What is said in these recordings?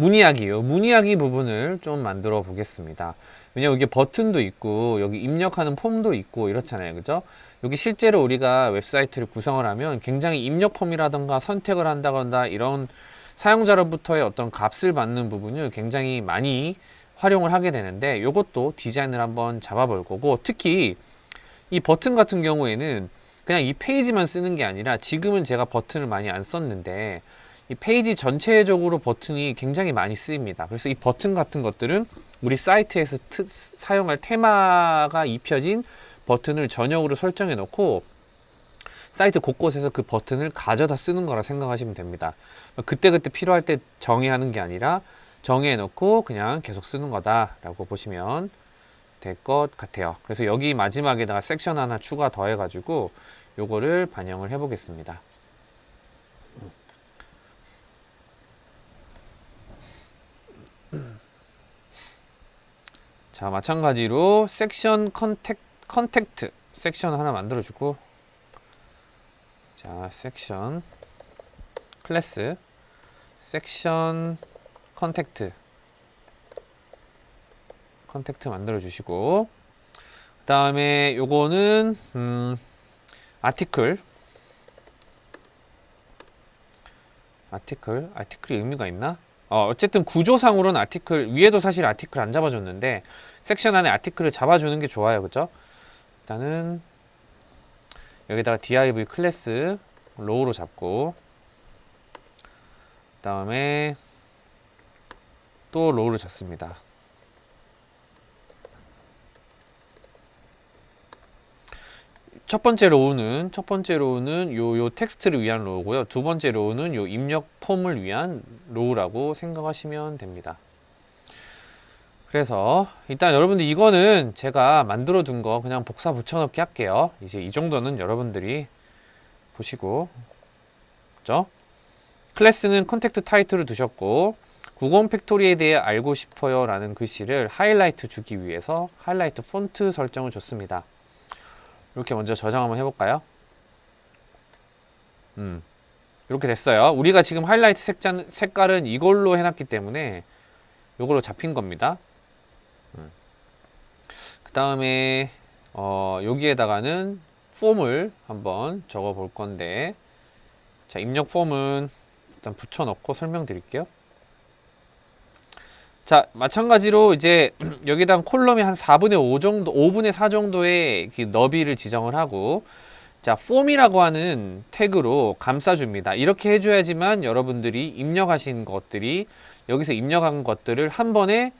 문이야기요. 문이야기 부분을 좀 만들어 보겠습니다. 왜냐면 이게 버튼도 있고 여기 입력하는 폼도 있고 이렇잖아요. 그죠? 여기 실제로 우리가 웹사이트를 구성을 하면 굉장히 입력 폼이라던가 선택을 한다거나 이런 사용자로부터의 어떤 값을 받는 부분을 굉장히 많이 활용을 하게 되는데 이것도 디자인을 한번 잡아볼 거고 특히 이 버튼 같은 경우에는 그냥 이 페이지만 쓰는 게 아니라 지금은 제가 버튼을 많이 안 썼는데 이 페이지 전체적으로 버튼이 굉장히 많이 쓰입니다. 그래서 이 버튼 같은 것들은 우리 사이트에서 트, 사용할 테마가 입혀진 버튼을 전역으로 설정해 놓고 사이트 곳곳에서 그 버튼을 가져다 쓰는 거라 생각하시면 됩니다. 그때그때 필요할 때 정의하는 게 아니라 정의해 놓고 그냥 계속 쓰는 거다라고 보시면 될 것 같아요. 그래서 여기 마지막에다가 섹션 하나 추가 더해 가지고 요거를 반영을 해 보겠습니다. 자, 마찬가지로 섹션 컨택, 컨택트 섹션 하나 만들어 주고 자, 섹션 클래스 섹션 컨택트 컨택트 만들어 주시고 그 다음에 요거는 음, 아티클 아티클 아티클이 의미가 있나? 어, 어쨌든 구조상으로는 아티클 위에도 사실 아티클 안 잡아줬는데 섹션 안에 아티클을 잡아주는 게 좋아요 그죠? 일단은 여기다가 div 클래스 로우로 잡고 그 다음에 또 로우를 잡습니다 첫 번째 로우는 첫 번째 로우는 요, 요 텍스트를 위한 로우고요. 두 번째 로우는 요 입력 폼을 위한 로우라고 생각하시면 됩니다. 그래서 일단 여러분들 이거는 제가 만들어 둔 거 그냥 복사 붙여넣기 할게요. 이제 이 정도는 여러분들이 보시고 그죠? 클래스는 컨택트 타이틀을 두셨고 90 팩토리에 대해 알고 싶어요 라는 글씨를 하이라이트 주기 위해서 하이라이트 폰트 설정을 줬습니다. 이렇게 먼저 저장 한번 해볼까요? 음, 이렇게 됐어요. 우리가 지금 하이라이트 색자, 색깔은 이걸로 해놨기 때문에 이걸로 잡힌 겁니다. 음. 그 다음에 어, 여기에다가는 폼을 한번 적어 볼 건데 자 입력 폼은 일단 붙여넣고 설명드릴게요. 자, 마찬가지로 이제 여기다 콜럼이 한 4분의 5 정도, 5분의 4 정도의 그 너비를 지정을 하고 자, 폼이라고 하는 태그로 감싸줍니다. 이렇게 해줘야지만 여러분들이 입력하신 것들이 여기서 입력한 것들을 한 번에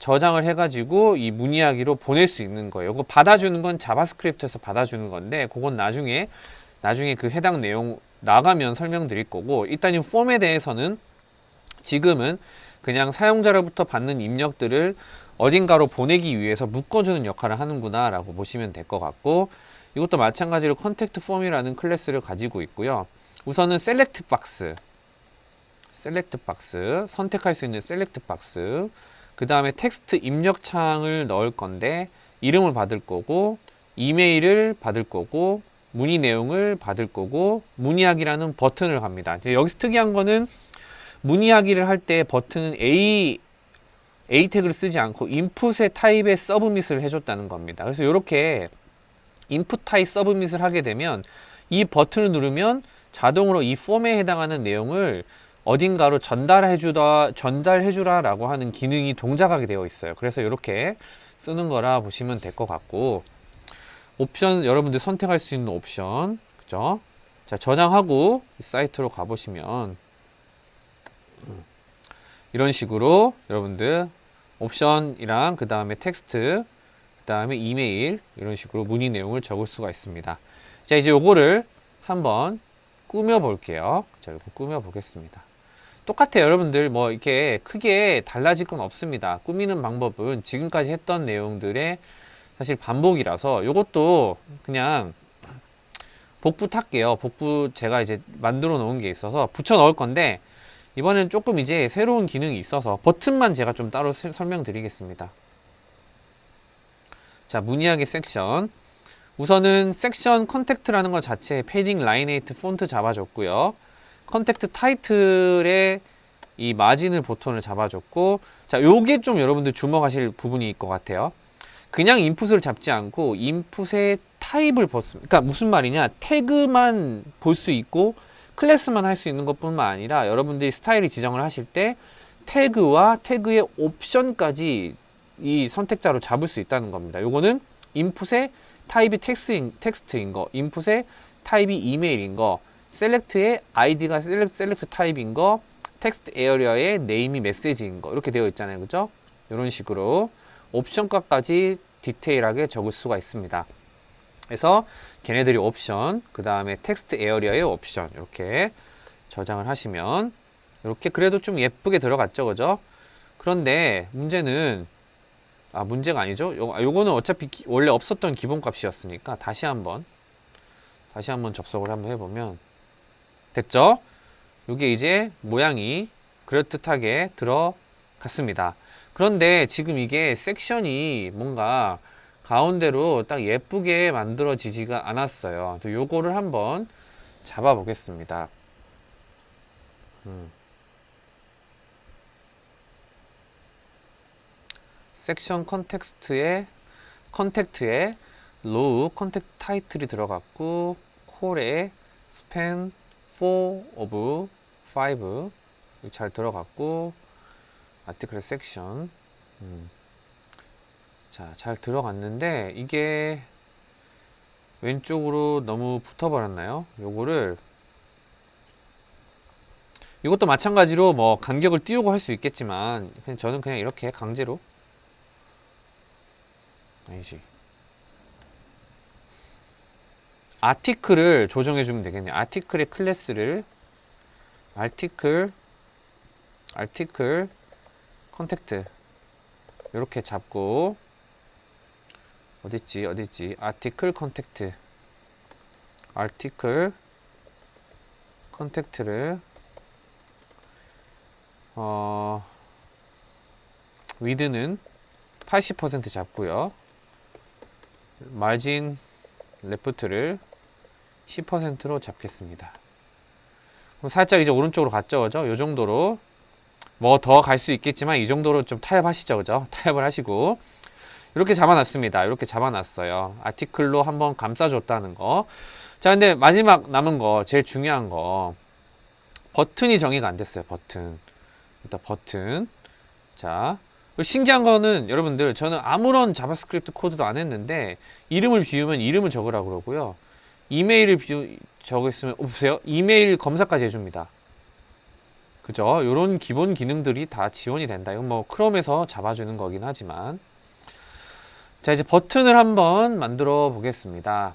저장을 해가지고 이 문이야기로 보낼 수 있는 거예요. 이거 받아주는 건 자바스크립트에서 받아주는 건데 그건 나중에 나중에 그 해당 내용 나가면 설명드릴 거고 일단 이 폼에 대해서는 지금은 그냥 사용자로부터 받는 입력들을 어딘가로 보내기 위해서 묶어주는 역할을 하는구나 라고 보시면 될 것 같고 이것도 마찬가지로 컨택트 폼이라는 클래스를 가지고 있고요. 우선은 셀렉트 박스 셀렉트 박스 선택할 수 있는 셀렉트 박스 그 다음에 텍스트 입력 창을 넣을 건데 이름을 받을 거고 이메일을 받을 거고 문의 내용을 받을 거고 문의하기라는 버튼을 갑니다. 이제 여기서 특이한 거는 문의하기를 할 때 버튼은 A A 태그를 쓰지 않고 인풋의 타입의 서브밋을 해줬다는 겁니다. 그래서 이렇게 인풋 타입 서브밋을 하게 되면 이 버튼을 누르면 자동으로 이 폼에 해당하는 내용을 어딘가로 전달해주다 전달해주라라고 하는 기능이 동작하게 되어 있어요. 그래서 이렇게 쓰는 거라 보시면 될 것 같고 옵션 여러분들 선택할 수 있는 옵션 그죠? 자 저장하고 사이트로 가보시면 이런 식으로 여러분들 옵션이랑 그 다음에 텍스트 그 다음에 이메일 이런 식으로 문의 내용을 적을 수가 있습니다. 자 이제 요거를 한번 꾸며 볼게요. 자 이거 꾸며 보겠습니다. 똑같아요 여러분들. 뭐 이렇게 크게 달라질 건 없습니다. 꾸미는 방법은 지금까지 했던 내용들의 사실 반복이라서 요것도 그냥 복부 탈게요. 복부 제가 이제 만들어 놓은 게 있어서 붙여 넣을 건데 이번엔 조금 이제 새로운 기능이 있어서 버튼만 제가 좀 따로 세, 설명드리겠습니다. 자, 문의하기 섹션. 우선은 섹션 컨택트라는 것 자체에 패딩 라이네이트 폰트 잡아줬고요. 컨택트 타이틀에 이 마진을 보톤을 잡아줬고 자 요게 좀 여러분들 주목하실 부분일 것 같아요 그냥 인풋을 잡지 않고 인풋의 타입을 벗습니다 그러니까 무슨 말이냐 태그만 볼 수 있고 클래스만 할 수 있는 것뿐만 아니라 여러분들이 스타일을 지정을 하실 때 태그와 태그의 옵션까지 이 선택자로 잡을 수 있다는 겁니다. 요거는 인풋의 타입이 텍스인, 텍스트인 거 인풋의 타입이 이메일인 거 셀렉트의 아이디가 셀렉트, 셀렉트 타입인 거 텍스트 에어리어의 네임이 메시지인 거 이렇게 되어 있잖아요. 그죠? 이런 식으로 옵션값까지 디테일하게 적을 수가 있습니다 그래서 걔네들이 옵션 그 다음에 텍스트 에어리어의 옵션 이렇게 저장을 하시면 이렇게 그래도 좀 예쁘게 들어갔죠 그죠? 그런데 문제는 아 문제가 아니죠? 요, 아, 요거는 어차피 기- 원래 없었던 기본값이었으니까 다시 한번 다시 한번 접속을 한번 해보면 됐죠? 요게 이제 모양이 그럴듯하게 들어갔습니다. 그런데 지금 이게 섹션이 뭔가 가운데로 딱 예쁘게 만들어지지가 않았어요. 또 요거를 한번 잡아 보겠습니다. 음. 섹션 컨텍스트에 컨택트에 로우 컨택트 타이틀이 들어갔고 콜에 스팬 4 of 5 잘 들어갔고 아티클 섹션 음. 자 잘 들어갔는데 이게 왼쪽으로 너무 붙어버렸나요? 요거를 이것도 마찬가지로 뭐 간격을 띄우고 할 수 있겠지만 그냥 저는 그냥 이렇게 강제로 아니지 아티클을 조정해 주면 되겠네요. 아티클의 클래스를 아티클 아티클 컨택트 이렇게 잡고 어딨지 어딨지 아티클 컨택트 아티클 컨택트를 어 위드는 80% 잡고요. 마진 레프트를 10%로 잡겠습니다. 그럼 살짝 이제 오른쪽으로 갔죠, 그죠? 요 정도로 뭐 더 갈 수 있겠지만 이 정도로 좀 타협하시죠, 그죠? 타협을 하시고 이렇게 잡아놨습니다. 이렇게 잡아놨어요. 아티클로 한번 감싸줬다는 거. 자, 근데 마지막 남은 거 제일 중요한 거 버튼이 정의가 안 됐어요. 버튼. 일단 버튼. 자, 신기한 거는 여러분들 저는 아무런 자바스크립트 코드도 안 했는데 이름을 비우면 이름을 적으라고 그러고요. 이메일을 비우 적었으면 어, 보세요. 이메일 검사까지 해줍니다. 그죠? 요런 기본 기능들이 다 지원이 된다. 이건 뭐 크롬에서 잡아주는 거긴 하지만 자 이제 버튼을 한번 만들어 보겠습니다.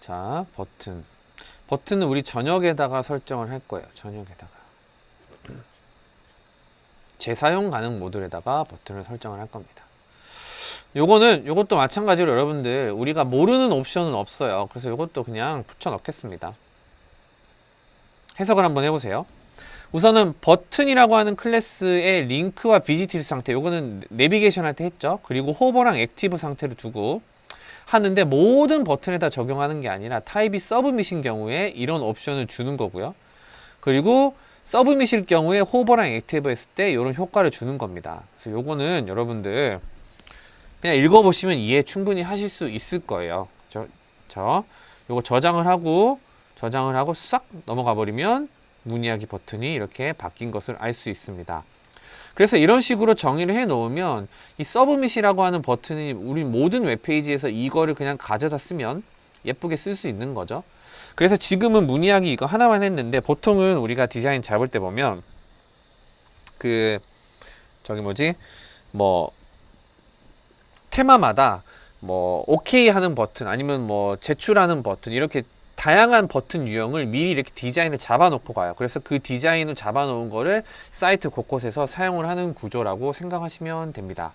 자 버튼 버튼은 우리 저녁에다가 설정을 할 거예요. 저녁에다가 재사용 가능 모듈에다가 버튼을 설정을 할 겁니다. 요거는 요것도 마찬가지로 여러분들 우리가 모르는 옵션은 없어요. 그래서 요것도 그냥 붙여 넣겠습니다. 해석을 한번 해보세요. 우선은 버튼이라고 하는 클래스의 링크와 비지티드 상태 요거는 내비게이션 할 때 했죠. 그리고 호버랑 액티브 상태를 두고 하는데 모든 버튼에다 적용하는 게 아니라 타입이 서브밋인 경우에 이런 옵션을 주는 거고요. 그리고 서브밋일 경우에 호버랑 액티브 했을 때 이런 효과를 주는 겁니다. 그래서 요거는 여러분들 그냥 읽어보시면 이해 충분히 하실 수 있을 거예요. 저, 저 요거 저장을 하고 저장을 하고 싹 넘어가 버리면 문의하기 버튼이 이렇게 바뀐 것을 알 수 있습니다. 그래서 이런 식으로 정의를 해 놓으면 이 서브밋이라고 하는 버튼이 우리 모든 웹페이지에서 이거를 그냥 가져다 쓰면 예쁘게 쓸 수 있는 거죠. 그래서 지금은 문의하기 이거 하나만 했는데 보통은 우리가 디자인 잡을 때 보면 그 저기 뭐지 뭐 테마마다 뭐 오케이 하는 버튼 아니면 뭐 제출하는 버튼 이렇게 다양한 버튼 유형을 미리 이렇게 디자인을 잡아놓고 가요. 그래서 그 디자인을 잡아놓은 거를 사이트 곳곳에서 사용을 하는 구조라고 생각하시면 됩니다.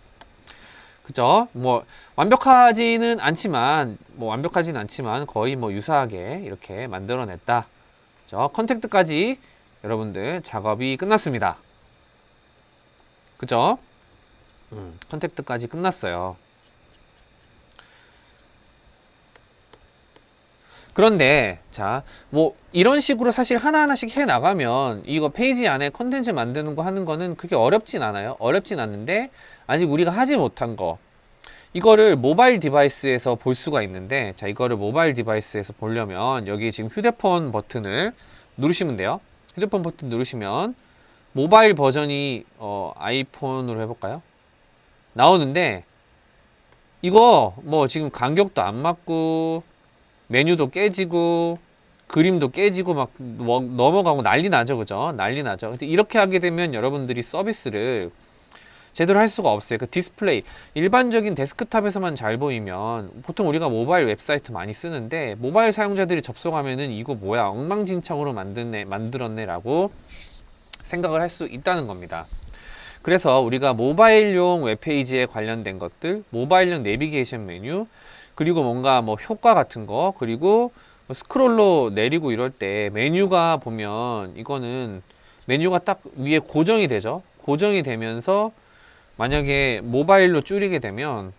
그죠? 뭐 완벽하지는 않지만 뭐 완벽하지는 않지만 거의 뭐 유사하게 이렇게 만들어냈다. 그죠? 컨택트까지 여러분들 작업이 끝났습니다. 그죠? 음, 컨택트까지 끝났어요. 그런데 자, 뭐 이런 식으로 사실 하나하나씩 해 나가면 이거 페이지 안에 컨텐츠 만드는 거 하는 거는 그게 어렵진 않아요. 어렵진 않는데 아직 우리가 하지 못한 거 이거를 모바일 디바이스에서 볼 수가 있는데 자, 이거를 모바일 디바이스에서 보려면 여기 지금 휴대폰 버튼을 누르시면 돼요. 휴대폰 버튼 누르시면 모바일 버전이 어, 아이폰으로 해볼까요? 나오는데 이거 뭐 지금 간격도 안 맞고 메뉴도 깨지고 그림도 깨지고 막 뭐- 넘어가고 난리 나죠 그죠? 난리 나죠. 근데 이렇게 하게 되면 여러분들이 서비스를 제대로 할 수가 없어요. 그 디스플레이. 일반적인 데스크탑에서만 잘 보이면 보통 우리가 모바일 웹사이트 많이 쓰는데 모바일 사용자들이 접속하면은 이거 뭐야? 엉망진창으로 만드네 만들었네 라고 생각을 할 수 있다는 겁니다. 그래서 우리가 모바일용 웹페이지에 관련된 것들 모바일용 내비게이션 메뉴 그리고 뭔가 뭐 효과 같은 거 그리고 뭐 스크롤로 내리고 이럴 때 메뉴가 보면 이거는 메뉴가 딱 위에 고정이 되죠. 고정이 되면서 만약에 모바일로 줄이게 되면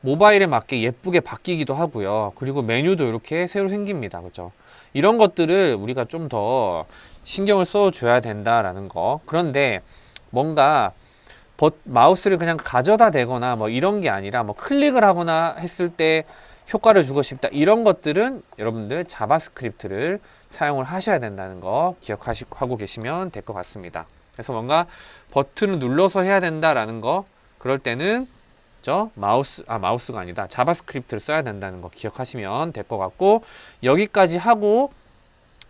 모바일에 맞게 예쁘게 바뀌기도 하고요. 그리고 메뉴도 이렇게 새로 생깁니다. 그죠? 이런 것들을 우리가 좀 더 신경을 써 줘야 된다라는 거. 그런데 뭔가 버- 마우스를 그냥 가져다 대거나 뭐 이런 게 아니라 뭐 클릭을 하거나 했을 때 효과를 주고 싶다 이런 것들은 여러분들 자바스크립트를 사용을 하셔야 된다는 거 기억하고 계시면 될 것 같습니다. 그래서 뭔가 버튼을 눌러서 해야 된다라는 거 그럴 때는 저 마우스 아 마우스가 아니다 자바스크립트를 써야 된다는 거 기억하시면 될 것 같고 여기까지 하고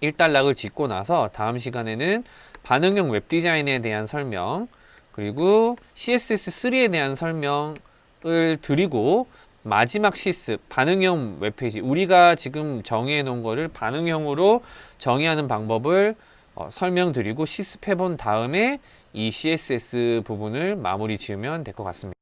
일단락을 짓고 나서 다음 시간에는 반응형 웹 디자인에 대한 설명 그리고 CSS3에 대한 설명을 드리고 마지막 실습 반응형 웹페이지 우리가 지금 정해 놓은 거를 반응형으로 정의하는 방법을 어, 설명드리고 실습해 본 다음에 이 CSS 부분을 마무리 지으면 될 것 같습니다.